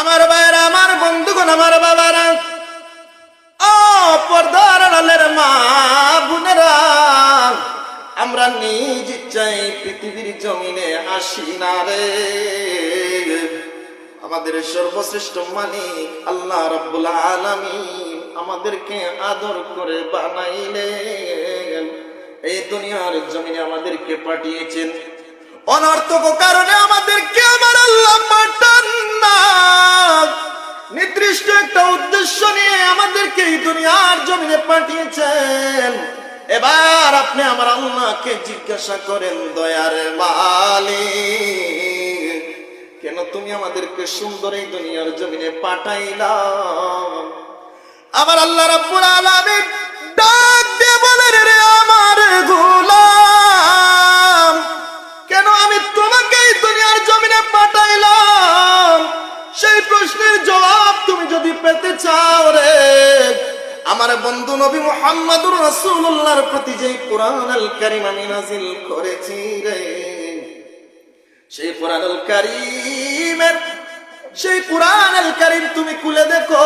আমার ভাইয়েরা, আমার বন্ধুগণ, আমার বাবারা, ও পর্দার আড়ালের মা বোনেরা, আমরা নিজ চাই পৃথিবীর জমিনে আসি না রে। আমাদের সর্বশ্রেষ্ঠ মালিক আল্লাহ রব্বুল আলামিন আমাদেরকে আদর করে বানাইলেন। এই দুনিয়ার জমিনে আমাদেরকে পাঠিয়েছেন। অনর্থক কারণে আমাদেরকে আমার আল্লাহ পাঠান না। আমাদেরকে এই দুনিয়ার জমিনে পাঠিয়েছেন। এবার আপনি আমার আল্লাহকে জিজ্ঞাসা করেন, দয়ার মালিক, কেন তুমি আমাদেরকে সুন্দর এই দুনিয়ার জমিনে পাঠাইলাম আমার আল্লাহ রাব্বুল আলামিন ডাক দিয়ে বলেন, রে আমার গোলাম, কেন আমি তোমাকে এই দুনিয়ার জমিনে পাঠাইলাম? সেই প্রশ্নের জবাব তুমি যদি পেতে চাও রে আমার বন্ধু নবী মুহাম্মদুর রাসূলুল্লাহর প্রতি যে কোরআন আল কারীম আমি নাজিল করেছি রে, সেই কোরআন আল কারীমের, সেই কোরআন আল কারীম তুমি খুলে দেখো,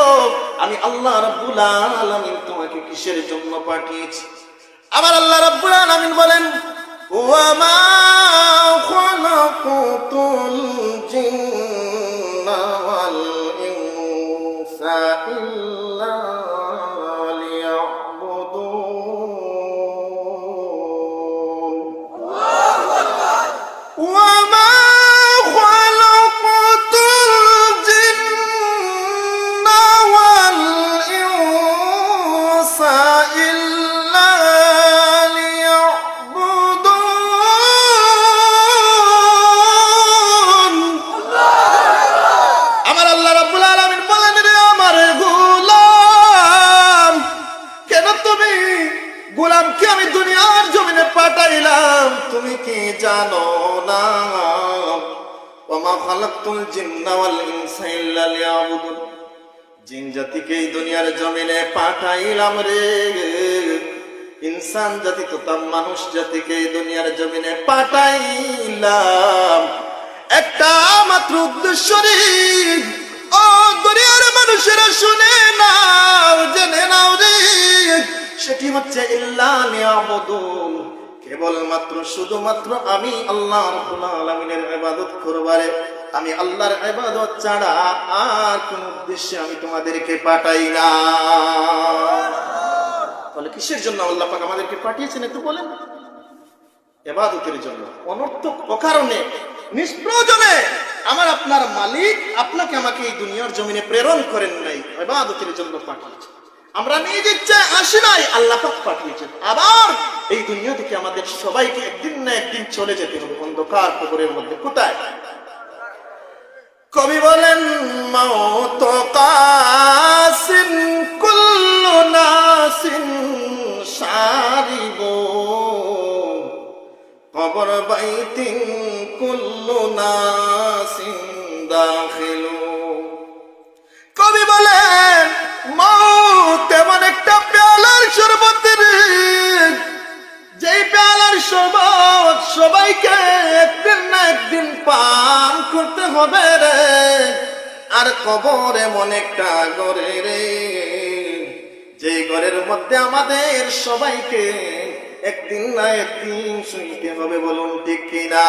আমি আল্লাহ রাব্বুল আলামিন তোমাকে কিসের জন্য পাঠিয়েছি? আমার আল্লাহ রাব্বুল আলামিন বলেন ওয়া মা খালাকুতুল জিন্না ওয়াল ইনসা ইল্লা আমার আল্লাহ রাব্বুল আলামিন বলেন, রে আমার গোলাম, কেন তুমি গোলামকে আমি দুনিয়ার জমিনে পাঠাইলাম? তুমি কি জানো না? ওমা খালাকতুল জিন্না ওয়াল ইনসা ইল্লা লিয়াবুদুন। জিন জাতিকে এই দুনিয়ার জমিনে পাঠাইলাম রে। ইনসান জাতি তো তাম মানুষ জাতিকে এই দুনিয়ার জমিনে পাঠাইলাম। একটা মাত্র উদ্দেশ্য ও দুনিয়ার মানুষেরা শুনে নাও, জেনে নাও রে। সেটি হচ্ছে ইল্লা লিয়াবুদুন কেবলমাত্র, শুধুমাত্র আমি আল্লাহ রাব্বুল আলামিনের ইবাদত করবারে আমি আল্লাহর ইবাদত ছাড়া আর কোন উদ্দেশ্যে আমি তোমাদেরকে পাঠাই না। তাহলে কিসের জন্য আল্লাহ পাক আমাদেরকে পাঠিয়েছেন একটু বলেন? এবাদতের জন্য, অনর্থক অকারণে নিষ্প্রয়োজনে আমার আপনার মালিক আপনাকে আমাকে এই দুনিয়ার জমিনে প্রেরণ করেন নাই এবাদতের জন্য পাঠিয়েছেন আমরা নিজ ইচ্ছায় আসি নাই, আল্লাহ পাক পাঠিয়েছেন। আবার এই দুনিয়া থেকে আমাদের সবাইকে একদিন না একদিন চলে যেতে হবে। অন্ধকার কবরের মধ্যে কোথায়? কবি বলেন, মৌত কাসিন কুল্লু নাসিন সারিব। কবর বাইতিন কুল্লু নাসিন দাখিলু। কবি বলেন, মৌত এমন একটা পেয়ালার শরবতের যেই পেয়ালার শরবত সবাইকে একদিন না একদিন পান করতে হবে রে। আর কবর এমন একটা গড়ে রে যে ঘরের মধ্যে আমাদের সবাইকে একদিন না একদিন শুনতে হবে বলুন ঠিক কিনা?